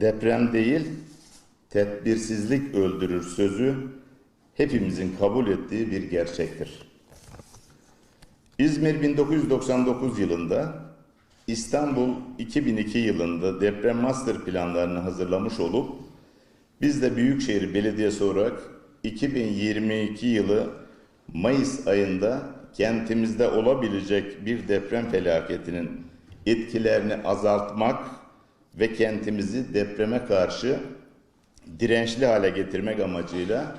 Deprem değil, tedbirsizlik öldürür sözü hepimizin kabul ettiği bir gerçektir. İzmir 1999 yılında, İstanbul 2002 yılında deprem master planlarını hazırlamış olup biz de Büyükşehir Belediyesi olarak 2022 yılı Mayıs ayında kentimizde olabilecek bir deprem felaketinin etkilerini azaltmak ve kentimizi depreme karşı dirençli hale getirmek amacıyla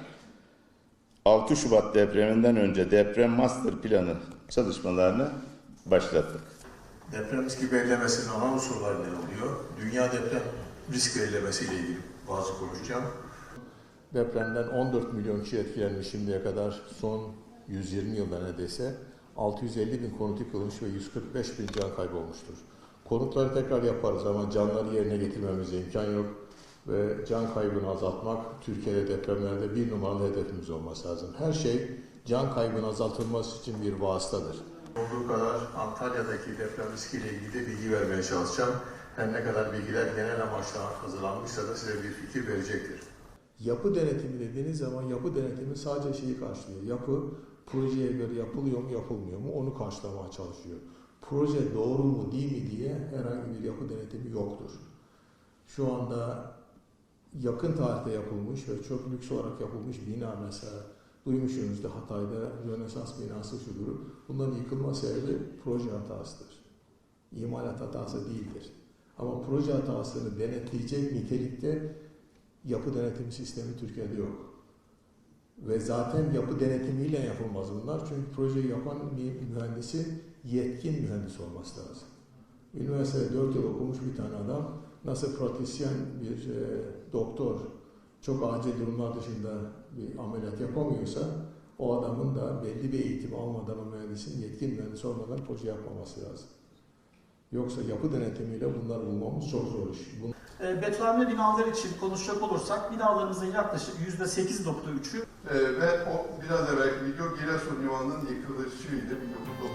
6 Şubat depreminden önce deprem master planı çalışmalarını başlattık. Deprem riski belirlemesinin ana unsurları ne oluyor? Dünya deprem risk belirlemesi ile ilgili bazı konuşacağım. Depremden 14 milyon kişi etkilenmiş şimdiye kadar son 120 yılda neredeyse 650 bin konut yıkılmış ve 145 bin can kaybolmuştur. Konutları tekrar yaparız ama canları yerine getirmemize imkan yok ve can kaybını azaltmak Türkiye'de depremlerde bir numaralı hedefimiz olması lazım. Her şey can kaybının azaltılması için bir vasıtadır. Olduğu kadar Antalya'daki deprem riski ile ilgili de bilgi vermeye çalışacağım. Her ne kadar bilgiler genel amaçla hazırlanmışsa da size bir fikir verecektir. Yapı denetimi dediğiniz zaman yapı denetimi sadece şeyi karşılıyor. Yapı projeye göre yapılıyor mu yapılmıyor mu onu karşılamaya çalışıyor. Proje doğru mu değil mi diye herhangi bir yapı denetimi yoktur. Şu anda yakın tarihte yapılmış ve çok lüks olarak yapılmış bina mesela duymuşsunuzdur Hatay'da Rönesans binası şudur. Bunların yıkılma sebebi proje hatasıdır. İmalat hatası değildir. Ama proje hatasını denetleyecek nitelikte yapı denetimi sistemi Türkiye'de yok. Ve zaten yapı denetimiyle yapılmaz bunlar. Çünkü projeyi yapan bir mühendisin yetkin mühendis olması lazım. Üniversitede 4 yıl okumuş bir tane adam nasıl pratisyen bir e, doktor çok acil durumlar dışında bir ameliyat yapamıyorsa o adamın da belli bir eğitim almadan mühendisin yetkin mühendis olmadan proje yapmaması lazım. Yoksa yapı denetimiyle bunları bulmamız çok zor iş. Bun- E, betonarme binalar için konuşacak olursak binalarımızın yaklaşık %8.3'ü Ee, ve o biraz evvelki video Giresun Yuva'nın yıkılışıydı 1990.